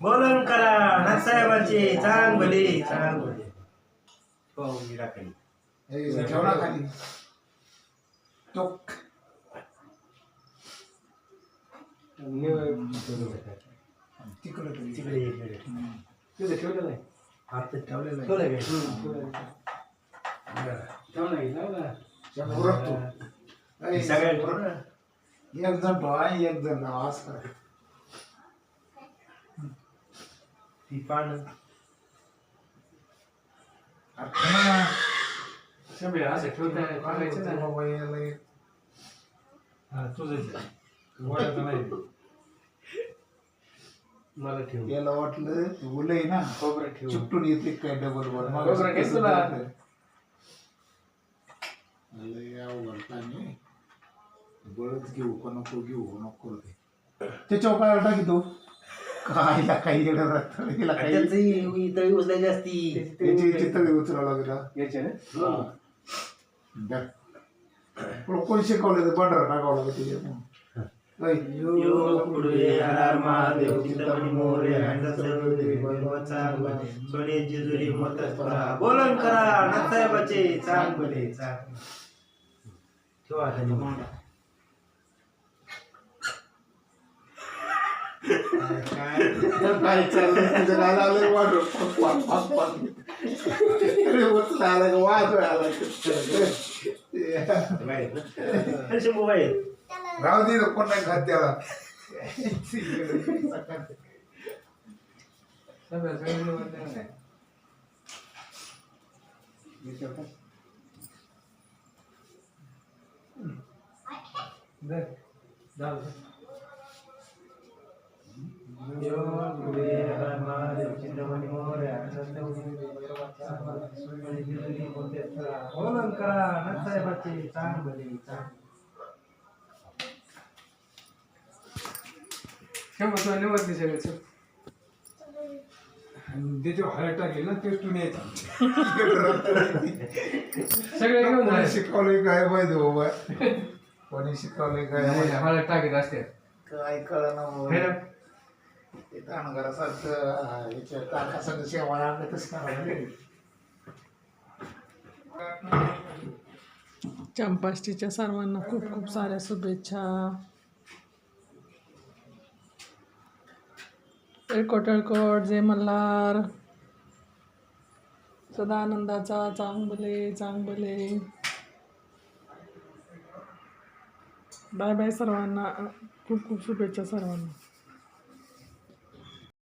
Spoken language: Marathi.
बोलन करा नाथसाहेबांचे चांग भले चांग भले खाली. टोक. तिकडं. तिकडे एक मिनिट तिथे ठेवलेलं आहे. हात ठेवलेला आहे. ठेवलंय काय? ठेवलं हे सगळ्या एक जण ठेवा एक जण असं करा. ती पान. शंभर असं ठेवता ठेवायचं ना बाबा याला एक. मला ठेव. याला वाटलं आहे ना. खोबरं ठेव. चिपटून येते काय डबल वर खोबरं ना. बळच घेऊ का नको घेऊ का नको ते त्याच्यावर काय टाकी तो काय काही येडं राहतं हिला काही त्याची तळी उचलायची असती. त्याची चित्र उचलावं लागेल पण कोण शिकवलं तर बंडरा टाकावं लागेल बोलन करा नाथसाहेबाचे चांग भले चांग ठेवा काय काय चाललं तुझं काय आलं वाढ अरे उचला आला का वाद आला शंभू बाहेर राहू दे कोण नाही खात त्याला चिंतामणी मोरे जेजुरी मोत्या बोलन करा नाथसाहेबाचे चांग भले तुला निवडते सगळं त्याच्यावर हळद टाकली ना पेटून यायचा सगळे घेऊन कोणी जायचं शिकवलंय काय माहिती बाबा कोणी शिकवलंय काय माहिती. हळद टाकीत असते काय कळना हे ना. ते याच्या आणलं तसं करावं चंपाष्टीच्या सर्वांना खूप खूप साऱ्या शुभेच्छा. कोटळकोट जे जय मल्हार. सदानंदाचा चांगबले चांगले चांगले. बाय बाय सर्वांना खूप खूप शुभेच्छा सर्वांना.